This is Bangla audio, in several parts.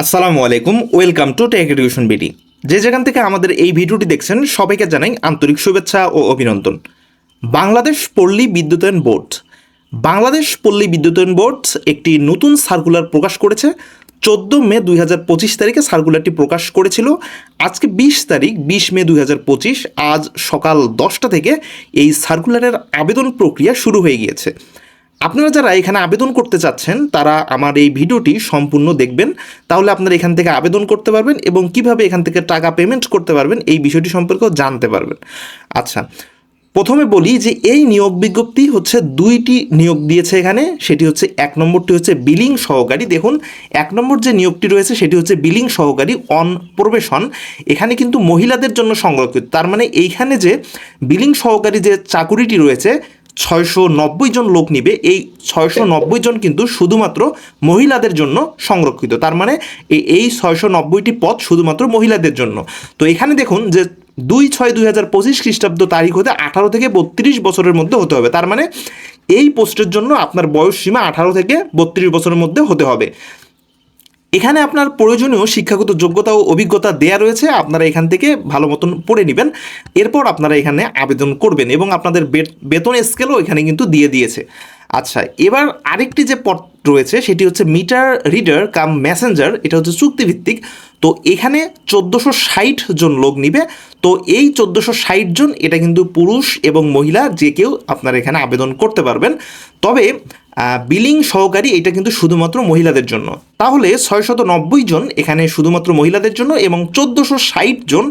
আসসালামু আলাইকুম, welcome to tech education BD যে যেখান থেকে আমাদের এই ভিডিওটি দেখছেন, সবাইকে জানাই আন্তরিক শুভেচ্ছা ও অভিনন্দন। বাংলাদেশ পল্লী বিদ্যুতায়ন বোর্ড। বাংলাদেশ পল্লী বিদ্যুতায়ন বোর্ড একটি নতুন সার্কুলার প্রকাশ করেছে। চোদ্দ মে দুই হাজার পঁচিশ তারিখে সার্কুলারটি প্রকাশ করেছিল। আজকে বিশ তারিখ, বিশ মে দুই হাজার পঁচিশ, আজ সকাল দশটা থেকে এই সার্কুলারের আবেদন প্রক্রিয়া শুরু হয়ে গিয়েছে। আপনারা যারা এখানে আবেদন করতে চাচ্ছেন, তারা আমার এই ভিডিওটি সম্পূর্ণ দেখবেন। তাহলে আপনারা এখান থেকে আবেদন করতে পারবেন এবং কীভাবে এখান থেকে টাকা পেমেন্ট করতে পারবেন, এই বিষয়টি সম্পর্কেও জানতে পারবেন। আচ্ছা প্রথমে বলি যে এই নিয়োগ বিজ্ঞপ্তি হচ্ছে দুইটি নিয়োগ দিয়েছে এখানে, সেটি হচ্ছে এক নম্বরটি হচ্ছে বিলিং সহকারী। দেখুন, এক নম্বর যে নিয়োগটি রয়েছে, সেটি হচ্ছে বিলিং সহকারী অন প্রবেশন। এখানে কিন্তু মহিলাদের জন্য সংরক্ষিত, তার মানে এইখানে যে বিলিং সহকারী যে চাকুরিটি রয়েছে ছয়শো নব্বই জন লোক নিবে। এই ছয়শো নব্বই জন কিন্তু শুধুমাত্র মহিলাদের জন্য সংরক্ষিত। তার মানে এই- ছয়শো নব্বইটি পদ শুধুমাত্র মহিলাদের জন্য। তো এখানে দেখুন যে দুই ছয় দুই হাজার পঁচিশ খ্রিস্টাব্দ তারিখ হতে আঠারো থেকে বত্রিশ বছরের মধ্যে হতে হবে। তার মানে এই পোস্টের জন্য আপনার বয়স সীমা আঠারো থেকে বত্রিশ বছরের মধ্যে হতে হবে। এখানে আপনার প্রয়োজনীয় শিক্ষাগত যোগ্যতা ও অভিজ্ঞতা দেয়া রয়েছে, আপনারা এখান থেকে ভালো মতন পড়ে নেবেন। এরপর আপনারা এখানে আবেদন করবেন এবং আপনাদের বেতন স্কেলও এখানে কিন্তু দিয়ে দিয়েছে। আচ্ছা এবার আরেকটি যে পদ রয়েছে, সেটি হচ্ছে মিটার রিডার কাম মেসেঞ্জার এটা হচ্ছে চুক্তিভিত্তিক। তো এখানে চোদ্দোশো ষাট জন লোক নিবে। তো এই চোদ্দোশো ষাট জন, এটা কিন্তু পুরুষ এবং মহিলা, যে কেউ আপনারা এখানে আবেদন করতে পারবেন। তবে বিলিং সহকারী এটা কিন্তু শুধুমাত্র মহিলাদের জন্য। তাহলে ছয়শত নব্বই জন এখানে শুধুমাত্র মহিলাদের জন্য এবং চোদ্দোশো ষাট জন,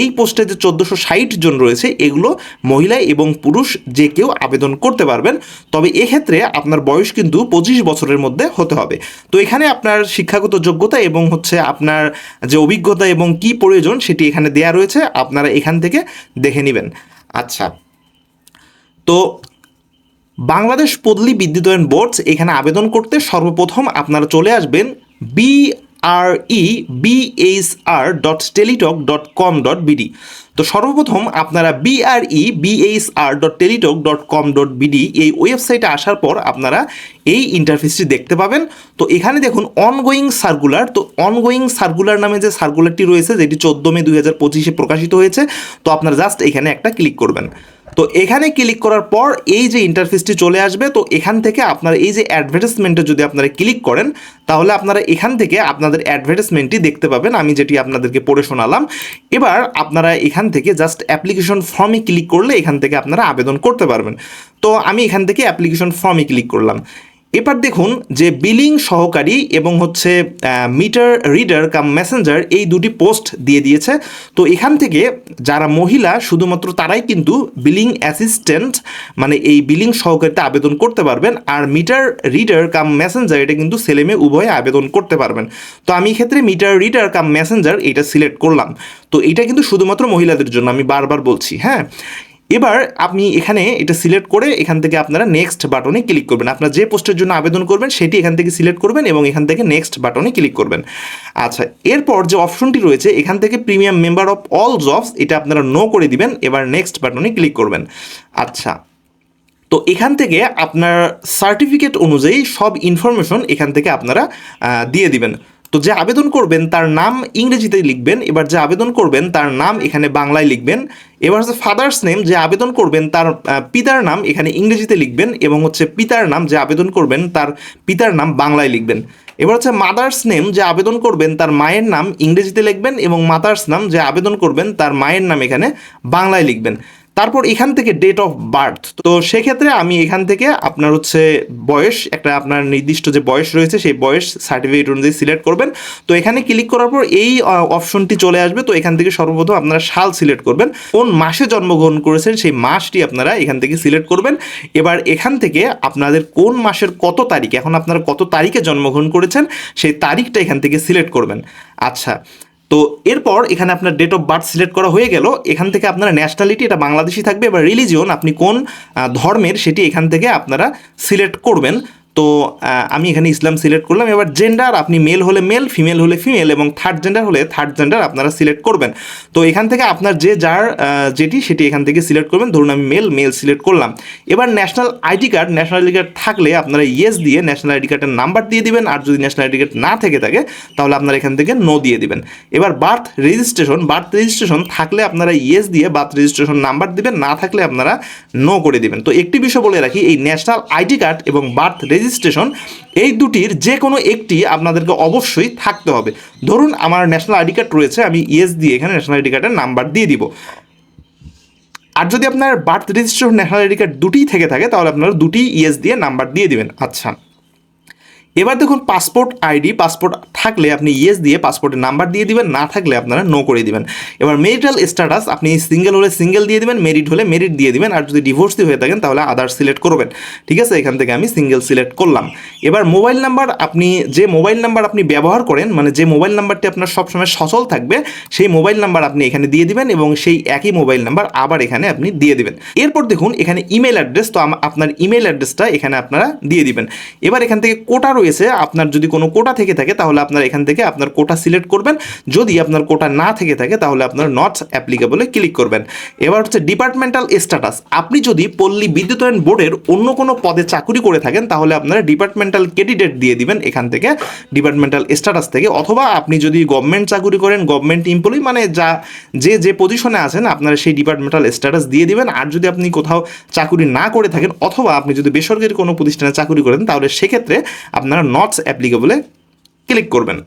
এই পোস্টে যে চোদ্দোশো ষাট জন রয়েছে, এগুলো মহিলা এবং পুরুষ যে কেউ আবেদন করতে পারবেন। তবে এক্ষেত্রে আপনার বয়স কিন্তু পঁচিশ বছরের মধ্যে হতে হবে। তো এখানে আপনার শিক্ষাগত যোগ্যতা এবং হচ্ছে আপনার যে অভিজ্ঞতা এবং কি প্রয়োজন সেটি এখানে দেয়া রয়েছে, আপনারা এখান থেকে দেখে নেবেন। আচ্ছা। তো বাংলাদেশ পদলি বিদ্যুতায়ন বোর্ড এখানে আবেদন করতে সর্বপ্রথম আপনারা চলে আসবেন B R E BHR dot Teletalk dot com dot BD তো সর্বপ্রথম আপনারা BRE BHR dot Teletalk dot com dot BD এই ওয়েবসাইটে আসার পর আপনারা এই ইন্টারফেসটি দেখতে পাবেন। তো এখানে দেখুন অনগোয়িং সার্কুলার তো অনগোয়িং সার্কুলার নামে যে সার্কুলারটি রয়েছে, যেটি চোদ্দ মে দুই হাজার পঁচিশে প্রকাশিত হয়েছে, তো আপনারা জাস্ট এখানে একটা ক্লিক করবেন। তো এখানে ক্লিক করার পর এই যে ইন্টারফেসটি চলে আসবে, তো এখান থেকে আপনারা এই যে অ্যাডভার্টাইজমেন্টে যদি আপনারা ক্লিক করেন, তাহলে আপনারা এখান থেকে আপনাদের অ্যাডভার্টাইজমেন্টটি দেখতে পাবেন। আমি যেটি আপনাদেরকে পড়ে শোনালাম। এবার আপনারা এখান থেকে জাস্ট অ্যাপ্লিকেশন ফর্মে ক্লিক করলে এখান থেকে আপনারা আবেদন করতে পারবেন। তো আমি এখান থেকে অ্যাপ্লিকেশন ফর্মে ক্লিক করলাম। এবার দেখুন যে বিলিং সহকারী এবং হচ্ছে মিটার রিডার কাম মেসেঞ্জার এই দুটি পোস্ট দিয়ে দিয়েছে। তো এখান থেকে যারা মহিলা, শুধুমাত্র তারাই কিন্তু বিলিং অ্যাসিস্ট্যান্ট মানে এই বিলিং সহকারীতে আবেদন করতে পারবেন। আর মিটার রিডার কাম মেসেঞ্জার এটা কিন্তু ছেলে মেয়ে উভয়ে আবেদন করতে পারবেন। তো আমি এক্ষেত্রে মিটার রিডার কাম মেসেঞ্জার এটা সিলেক্ট করলাম। তো এটা কিন্তু শুধুমাত্র মহিলাদের জন্য, আমি বারবার বলছি হ্যাঁ? এবার আপনি এখানে এটা সিলেক্ট করে এখান থেকে আপনারা নেক্সট বাটনে ক্লিক করবেন। আপনার যে পোস্টের জন্য আবেদন করবেন, সেটি এখান থেকে সিলেক্ট করবেন এবং এখান থেকে নেক্সট বাটনে ক্লিক করবেন। আচ্ছা এরপর যে অপশনটি রয়েছে, এখান থেকে premium member of all jobs এটা আপনারা নো করে দিবেন, এবার নেক্সট বাটনে ক্লিক করবেন। আচ্ছা তো এখান থেকে আপনার সার্টিফিকেট অনুযায়ী সব ইনফরমেশন এখান থেকে আপনারা দিয়ে দিবেন। তো যে আবেদন করবেন, তার নাম ইংরেজিতে লিখবেন, এবার যে আবেদন করবেন, তার নাম এখানে বাংলায় লিখবেন। এবার হচ্ছে ফাদার্স নেম যে আবেদন করবেন, তার পিতার নাম এখানে ইংরেজিতে লিখবেন এবং হচ্ছে পিতার নাম যে আবেদন করবেন, তার পিতার নাম বাংলায় লিখবেন। এবার হচ্ছে মাদার্স নেম যে আবেদন করবেন, তার মায়ের নাম ইংরেজিতে লিখবেন এবং মাদার্স নাম যে আবেদন করবেন, তার মায়ের নাম এখানে বাংলায় লিখবেন। তারপর এখান থেকে ডেট অফ বার্থ তো সেক্ষেত্রে আমি এখান থেকে আপনার হচ্ছে বয়স, একটা আপনার নির্দিষ্ট যে বয়স রয়েছে, সেই বয়স সার্টিফিকেট অনুযায়ী সিলেক্ট করবেন। তো এখানে ক্লিক করার পর এই অপশনটি চলে আসবে। তো এখান থেকে সর্বপ্রথম আপনারা সাল সিলেক্ট করবেন। কোন মাসে জন্মগ্রহণ করেছেন সেই মাসটি আপনারা এখান থেকে সিলেক্ট করবেন। এবার এখান থেকে আপনাদের কোন মাসের কত তারিখ, এখন আপনারা কত তারিখে জন্মগ্রহণ করেছেন, সেই তারিখটা এখান থেকে সিলেক্ট করবেন। আচ্ছা তো এরপর এখানে আপনার ডেট অফ বার্থ সিলেক্ট করা হয়ে গেল। এখান থেকে আপনারা ন্যাশনালিটি এটা বাংলাদেশি থাকবে, এবার রিলিজিয়ন আপনি কোন ধর্মের সেটি এখান থেকে আপনারা সিলেক্ট করবেন। তো আমি এখানে ইসলাম সিলেক্ট করলাম। এবার জেন্ডার আপনি মেল হলে মেল ফিমেল হলে ফিমেল এবং থার্ড জেন্ডার হলে থার্ড জেন্ডার আপনারা সিলেক্ট করবেন। তো এখান থেকে আপনার যে যার যেটি, সেটি এখান থেকে সিলেক্ট করবেন। ধরুন আমি মেল মেল সিলেক্ট করলাম। এবার national ID card national ID card থাকলে আপনারা ইয়েস দিয়ে ন্যাশনাল আইডি কার্ডের নাম্বার দিয়ে দিবেন। আর যদি ন্যাশনাল আইডি কার্ড না থেকে থাকে, তাহলে আপনারা এখান থেকে নো দিয়ে দিবেন। এবার বার্থ রেজিস্ট্রেশন বার্থ রেজিস্ট্রেশন থাকলে আপনারা ইয়েস দিয়ে বার্থ রেজিস্ট্রেশন নাম্বার দিবেন। না থাকলে আপনারা নো করে দিবেন। তো একটি বিষয় বলে রাখি, এই ন্যাশনাল আইডি কার্ড এবং বার্থ রেজিস্ট্রেশন এই দুটির যে কোনো একটি আপনাদেরকে অবশ্যই থাকতে হবে। ধরুন আমার ন্যাশনাল আইডি কার্ড রয়েছে, আমি ইয়েস দিয়ে এখানে ন্যাশনাল আইডি কার্ডের নাম্বার দিয়ে দিব। আর যদি আপনার birth registration national ID card দুটিই থেকে থাকে, তাহলে আপনারা দুটি ইয়েস দিয়ে নাম্বার দিয়ে দিবেন। আচ্ছা। এবার দেখুন পাসপোর্ট আইডি পাসপোর্ট থাকলে আপনি ইয়েস দিয়ে পাসপোর্টের নাম্বার দিয়ে দিবেন, না থাকলে আপনারা নো করে দিবেন। এবার মেরিটাল স্ট্যাটাস আপনি সিঙ্গেল হলে সিঙ্গেল দিয়ে দিবেন মেরিট হলে মেরিট দিয়ে দিবেন, আর যদি ডিভোর্সি হয়ে থাকেন তাহলে আদার সিলেক্ট করবেন। ঠিক আছে? এখান থেকে আমি সিঙ্গেল সিলেক্ট করলাম। এবার মোবাইল নাম্বার আপনি, যে মোবাইল নাম্বার আপনি ব্যবহার করেন মানে যে মোবাইল নাম্বারটি আপনার সবসময় সচল থাকবে, সেই মোবাইল নাম্বার আপনি এখানে দিয়ে দিবেন এবং সেই একই মোবাইল নাম্বার আবার এখানে আপনি দিয়ে দিবেন। এরপর দেখুন, এখানে ইমেল অ্যাড্রেস তো আপনার ইমেল অ্যাড্রেসটা এখানে আপনারা দিয়ে দিবেন। এবার এখান থেকে কোটা রয়েছে আপনার যদি কোনো কোটা থেকে থাকে, তাহলে আপনার এখান থেকে আপনার কোটা সিলেক্ট করবেন। যদি আপনার কোটা না থেকে থাকে, তাহলে আপনার নট অ্যাপ্লিকেবলে ক্লিক করবেন। এবার হচ্ছে ডিপার্টমেন্টাল স্ট্যাটাস আপনি যদি পল্লী বিদ্যুতায়ন বোর্ডের অন্য কোনো পদে চাকরি করে থাকেন, তাহলে আপনারা ডিপার্টমেন্টাল ক্যান্ডিডেট দিয়ে দিবেন এখান থেকে ডিপার্টমেন্টাল স্ট্যাটাস থেকে। অথবা আপনি যদি গভর্নমেন্ট চাকুরি করেন গভর্নমেন্ট এমপ্লয়ি মানে যা, যে যে পজিশনে আছেন, আপনারা সেই ডিপার্টমেন্টাল স্ট্যাটাস দিয়ে দিবেন। আর যদি আপনি কোথাও চাকুরি না করে থাকেন, অথবা আপনি যদি বেসরকারি কোনো প্রতিষ্ঠানে চাকরি করেন, তাহলে সেক্ষেত্রে আপনারা নটস অ্যাপ্লিকেবলে ক্লিক করবেন।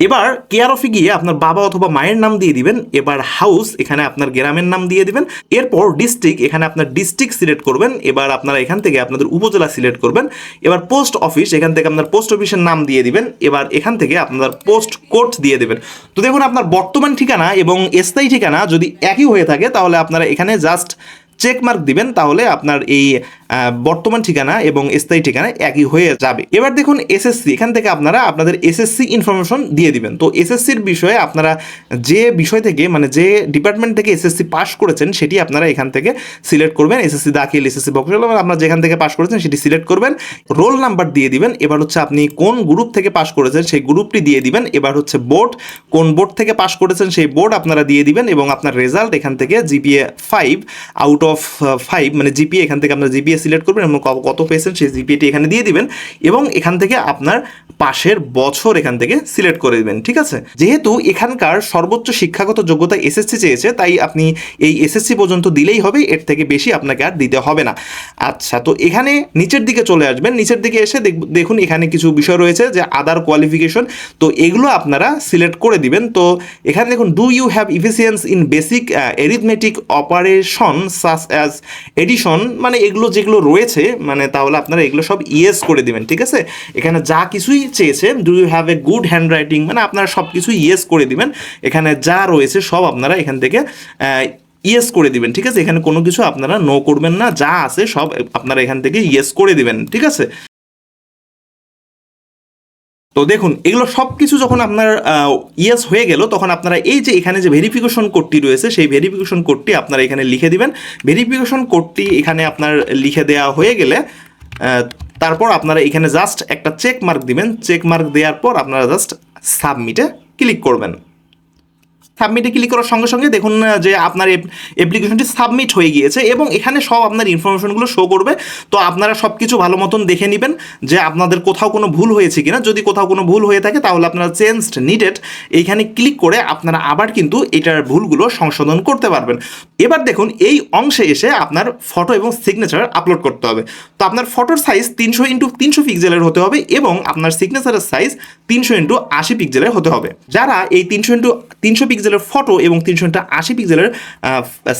এবার কেয়ার অফে গিয়ে আপনার বাবা অথবা মায়ের নাম দিয়ে দিবেন। এবার হাউস এখানে আপনার গ্রামের নাম দিয়ে দিবেন। এরপর ডিস্ট্রিক্ট এখানে আপনার ডিস্ট্রিক্ট সিলেক্ট করবেন। এবার আপনারা এখান থেকে আপনাদের উপজেলা সিলেক্ট করবেন। এবার পোস্ট অফিস এখান থেকে আপনার পোস্ট অফিসের নাম দিয়ে দিবেন। এবার এখান থেকে আপনার পোস্ট কোড দিয়ে দেবেন। তো দেখুন, আপনার বর্তমান ঠিকানা এবং স্থায়ী ঠিকানা যদি একই হয়ে থাকে, তাহলে আপনারা এখানে জাস্ট চেক মার্ক দিবেন। তাহলে আপনার এই বর্তমান ঠিকানা এবং স্থায়ী ঠিকানা একই হয়ে যাবে। এবার দেখুন এসএসসি এখান থেকে আপনারা আপনাদের এসএসসি ইনফরমেশন দিয়ে দিবেন। তো এসএসসির বিষয়ে আপনারা যে বিষয় থেকে মানে যে ডিপার্টমেন্ট থেকে এসএসসি পাস করেছেন, সেটি আপনারা এখান থেকে সিলেক্ট করবেন। এসএসসি দাখিল এসএসসি বকশাল আপনারা যেখান থেকে পাস করেছেন, সেটি সিলেক্ট করবেন। রোল নাম্বার দিয়ে দিবেন। এবার হচ্ছে আপনি কোন গ্রুপ থেকে পাস করেছেন, সেই গ্রুপটি দিয়ে দিবেন। এবার হচ্ছে বোর্ড কোন বোর্ড থেকে পাস করেছেন, সেই বোর্ড আপনারা দিয়ে দিবেন, এবং আপনার রেজাল্ট এখান থেকে GPA five out of five মানে জিপিএ এখান থেকে আপনার জিপিএ সিলেক্ট করবেন এবং কত পেয়েছেন সেই জিপিএটি এখানে দিয়ে দিবেন এবং এখান থেকে আপনার পাশের বছর এখান থেকে সিলেক্ট করে দেবেন, ঠিক আছে? যেহেতু এখানকার সর্বোচ্চ শিক্ষাগত যোগ্যতা এসএসসি চেয়েছে, তাই আপনি এই এসএসসি পর্যন্ত দিলেই হবে, এর থেকে বেশি আপনাকে আর দিতে হবে না। আচ্ছা তো এখানে নিচের দিকে চলে আসবেন, নিচের দিকে এসে দেখ- দেখুন এখানে কিছু বিষয় রয়েছে যে আদার কোয়ালিফিকেশন তো এগুলো আপনারা সিলেক্ট করে দিবেন। তো এখানে দেখুন do you have efficiency in basic arithmetic operation such as addition মানে এগুলো যেগুলো রয়েছে মানে তাহলে আপনারা এগুলো সব ইয়েস করে দিবেন, ঠিক আছে? এখানে যা কিছুই চেয়েছে do you have a good hand writing মানে আপনারা সব কিছু ইয়েস করে দিবেন। এখানে যা রয়েছে সব আপনারা এখান থেকে ইয়েস করে দিবেন, ঠিক আছে? এখানে কোনো কিছু আপনারা নো করবেন না, যা আছে সব আপনারা এখান থেকে ইয়েস করে দিবেন, ঠিক আছে? তো দেখুন, এগুলো সব কিছু যখন আপনার ইয়েস হয়ে গেল, তখন আপনারা এই যে এখানে যে ভেরিফিকেশন কোডটি রয়েছে, সেই ভেরিফিকেশন কোডটি আপনারা এখানে লিখে দিবেন। ভেরিফিকেশন কোডটি এখানে আপনার লিখে দেওয়া হয়ে গেলে তারপর আপনারা এখানে জাস্ট একটা চেক মার্ক দিবেন। চেক মার্ক দেওয়ার পর আপনারা জাস্ট সাবমিটে ক্লিক করবেন। সাবমিটে ক্লিক করার সঙ্গে সঙ্গে দেখুন যে আপনার অ্যাপ্লিকেশনটি সাবমিট হয়ে গিয়েছে এবং এখানে সব আপনার ইনফরমেশনগুলো শো করবে। তো আপনারা সব কিছু ভালো মতন দেখে নেবেন যে আপনাদের কোথাও কোনো ভুল হয়েছে কিনা। যদি কোথাও কোনো ভুল হয়ে থাকে, তাহলে আপনারা চেঞ্জড নিডেড এইখানে ক্লিক করে আপনারা আবার কিন্তু এটার ভুলগুলো সংশোধন করতে পারবেন। এবার দেখুন, এই অংশে এসে আপনার ফটো এবং সিগনেচার আপলোড করতে হবে। তো আপনার ফটোর সাইজ তিনশো ইন্টু তিনশো পিক্সেলের হতে হবে এবং আপনার সিগনেচারের সাইজ তিনশো ইন্টু আশি পিক্সেলের হতে হবে। যারা এই তিনশো ইন্টু তিনশো পিক্সেলের ফটো এবং তিনশো আশি পিক্সেলের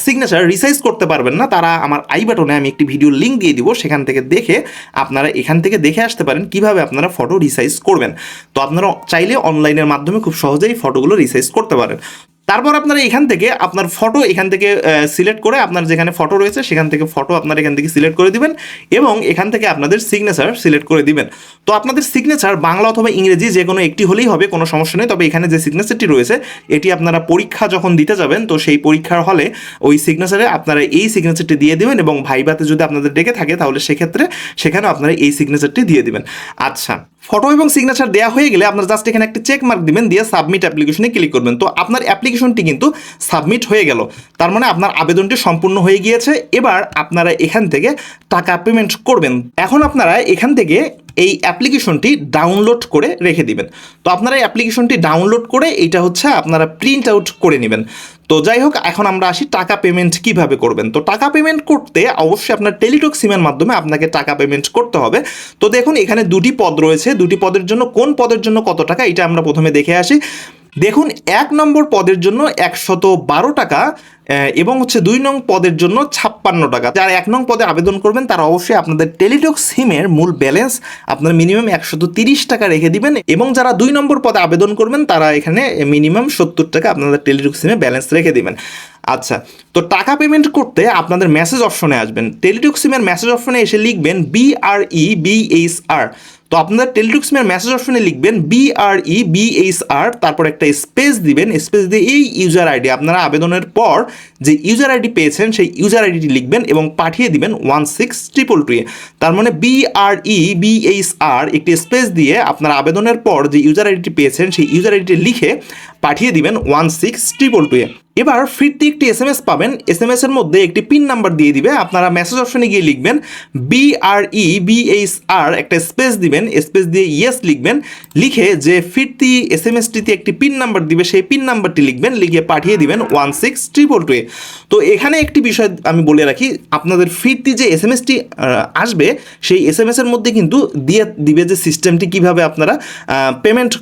সিগনেচার রিসাইজ করতে পারবেন না, তারা আমার আই বাটনে আমি একটি ভিডিও লিঙ্ক দিয়ে দিব, সেখান থেকে দেখে আপনারা এখান থেকে দেখে আসতে পারেন কীভাবে আপনারা ফটো রিসাইজ করবেন। তো আপনারা চাইলে অনলাইনের মাধ্যমে খুব সহজেই ফটোগুলো রিসাইজ করতে পারেন। তারপর আপনারা এখান থেকে আপনার ফটো এখান থেকে সিলেক্ট করে আপনার যেখানে ফটো রয়েছে, সেখান থেকে ফটো আপনারা এখান থেকে সিলেক্ট করে দিবেন এবং এখান থেকে আপনাদের সিগনেচার সিলেক্ট করে দিবেন। তো আপনাদের সিগনেচার বাংলা অথবা ইংরেজি যে কোনো একটি হলেই হবে, কোনো সমস্যা নেই। তবে এখানে যে সিগনেচারটি রয়েছে, এটি আপনারা পরীক্ষা যখন দিতে যাবেন, তো সেই পরীক্ষার হলে ওই সিগনেচারে আপনারা এই সিগনেচারটি দিয়ে দিবেন এবং ভাইবাতে যদি আপনাদের ডেকে থাকে, তাহলে সেক্ষেত্রে সেখানে আপনারা এই সিগনেচারটি দিয়ে দিবেন। আচ্ছা ফটো এবং সিগনেচার দেওয়া হয়ে গেলে আপনারা জাস্ট এখানে একটা চেক মার্ক দিবেন, দিয়ে সাবমিট অ্যাপ্লিকেশনে ক্লিক করবেন। তো আপনার অ্যাপ্লিকেশনটি কিন্তু সাবমিট হয়ে গেল। তার মানে আপনার আবেদনটি সম্পূর্ণ হয়ে গিয়েছে। এবার আপনারা এখান থেকে টাকা পেমেন্ট করবেন। এখন আপনারা এখান থেকে এই অ্যাপ্লিকেশনটি ডাউনলোড করে রেখে দিবেন। তো আপনারা এই অ্যাপ্লিকেশনটি ডাউনলোড করে এটা হচ্ছে আপনারা প্রিন্ট আউট করে নেবেন। তো যাই হোক, এখন আমরা আসি টাকা পেমেন্ট কীভাবে করবেন। তো টাকা পেমেন্ট করতে অবশ্যই আপনার টেলিটক সিমের মাধ্যমে আপনাকে টাকা পেমেন্ট করতে হবে। তো দেখুন, এখানে দুটি পদ রয়েছে। দুটি পদের জন্য, কোন পদের জন্য কত টাকা এটা আমরা প্রথমে দেখে আসি। দেখুন, এক নম্বর পদের জন্য একশত বারো টাকা এবং হচ্ছে দুই নং পদের জন্য ছাপ্পান্ন টাকা। যারা এক নং পদে আবেদন করবেন, তারা অবশ্যই আপনাদের টেলিটক সিমের মূল ব্যালেন্স আপনার মিনিমাম একশত তিরিশ টাকা রেখে দিবেন, এবং যারা দুই নম্বর পদে আবেদন করবেন, তারা এখানে মিনিমাম সত্তর টাকা আপনাদের টেলিটক সিমে ব্যালেন্স রেখে দিবেন। আচ্ছা তো টাকা পেমেন্ট করতে আপনাদের মেসেজ অপশনে আসবেন। টেলিটক সিমের মেসেজ অপশনে এসে লিখবেন বিআরই বিএইচআর তো আপনাদের টেলিটক সিমের মেসেজ অপশনে লিখবেন বিআরই বিএইচআর তারপর একটা স্পেস দিবেন স্পেস দিয়ে এই ইউজার আইডি আপনারা আবেদনের পর যে ইউজার আইডি পেয়েছেন, সেই ইউজার আইডিটি লিখবেন এবং পাঠিয়ে দিবেন ওয়ান সিক্স ট্রিপল টু তার মানে বিআরই বিএইচআর একটি স্পেস দিয়ে আপনার আবেদনের পর যে ইউজার আইডিটি পেয়েছেন, সেই ইউজার আইডিটি লিখে পাঠিয়ে দিবেন ওয়ান সিক্স ট্রিপল টু এবার ফিরতি একটি এস এম এস পাবেন। এস এম এস এর মধ্যে একটি পিন নাম্বার দিয়ে দিবে। আপনারা মেসেজ অপশনে গিয়ে লিখবেন বিআরই বিএইচআর একটা স্পেস দিবেন। স্পেস দিয়ে ইয়েস লিখবেন। লিখে যে ফিরতি এস এম এসটিতে একটি পিন নাম্বার দিবে, সেই পিন নাম্বারটি লিখবেন। লিখে পাঠিয়ে দিবেন ওয়ান সিক্স ট্রিপল টু এ। তো এখানে একটি বিষয় আমি বলে রাখি, আপনাদের ফিরতি যে এস এম এসটি আসবে, সেই এস এম এস এর মধ্যে কিন্তু দিয়ে দিবে যে সিস্টেমটি কীভাবে আপনারা পেমেন্ট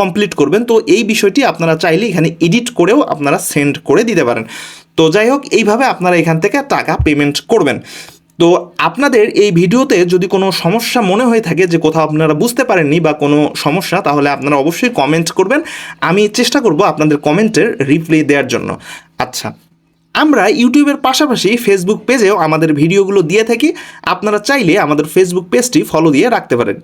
কমপ্লিট করবেন। তো এই বিষয়টি আপনারা চাইলে এখানে এডিট করেও আপনারা সেন্ড করে দিতে পারেন। তো যাই হোক, এইভাবে আপনারা এখান থেকে টাকা পেমেন্ট করবেন। তো আপনাদের এই ভিডিওতে যদি কোনো সমস্যা মনে হয়ে থাকে যে কোথাও আপনারা বুঝতে পারেননি বা কোনো সমস্যা, তাহলে আপনারা অবশ্যই কমেন্ট করবেন। আমি চেষ্টা করব আপনাদের কমেন্টের রিপ্লাই দেওয়ার জন্য। আচ্ছা আমরা ইউটিউবের পাশাপাশি ফেসবুক পেজেও আমাদের ভিডিওগুলো দিয়ে থাকি। আপনারা চাইলে আমাদের ফেসবুক পেজটি ফলো দিয়ে রাখতে পারেন।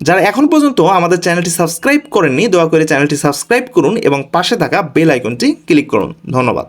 যারা এখন পর্যন্ত আমাদের চ্যানেলটি সাবস্ক্রাইব করেননি, দয়া করে চ্যানেলটি সাবস্ক্রাইব করুন এবং পাশে থাকা বেল আইকনটি ক্লিক করুন। ধন্যবাদ।